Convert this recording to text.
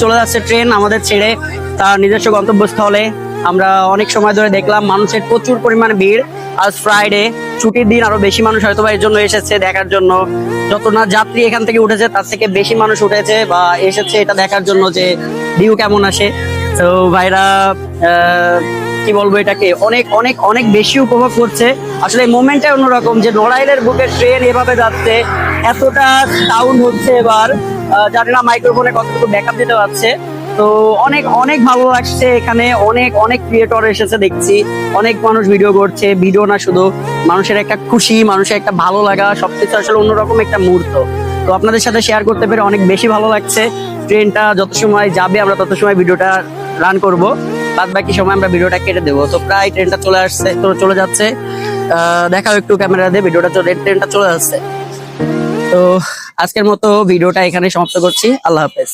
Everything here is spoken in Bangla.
চলে যাচ্ছে ট্রেন আমাদের ছেড়ে তার নিজস্ব গন্তব্যস্থলে। আমরা অনেক সময় ধরে দেখলাম মানুষের প্রচুর পরিমাণে ভিড়। আজ ফ্রাইডে ছুটির দিন আরও বেশি মানুষ হয়তো এর জন্য এসেছে দেখার জন্য। যত না যাত্রী এখান থেকে উঠেছে, তার থেকে বেশি মানুষ উঠেছে বা এসেছে এটা দেখার জন্য যে ভিউ কেমন আসে। তো ভাইরা কি বলব এটাকে? অনেক অনেক অনেক বেশি উপভোগ করছে। আসলে মোমেন্টটা অন্যরকম যে নড়াইলের বুকে ট্রেন এভাবে যাচ্ছে, এতটা সাউন্ড হচ্ছে এবার। জানি না মাইক্রোফোনে কতটুকু ব্যাকআপ দিতে পারছে। তো অনেক অনেক ভালো লাগছে এখানে। অনেক অনেক ক্রিয়েটর এসেছে দেখছি। অনেক মানুষ ভিডিও করছে। ভিডিও না শুধু মানুষের একটা খুশি, মানুষের একটা ভালো লাগা, সবকিছু আসলে অন্যরকম একটা মুহূর্ত। তো আপনাদের সাথে শেয়ার করতে পেরে অনেক বেশি ভালো লাগছে। ট্রেনটা যত সময় যাবে, আমরা তত সময় ভিডিওটা রান করব। বাদ বাকি সময় আমরা ভিডিওটা কেটে দেবো। তো প্রায় ট্রেনটা চলে আসছে, তো চলে যাচ্ছে। দেখাও একটু ক্যামেরা দিয়ে ভিডিওটা চলে ট্রেনটা চলে যাচ্ছে তো আজকের মতো ভিডিওটা এখানে সমাপ্ত করছি। আল্লাহ হাফেজ।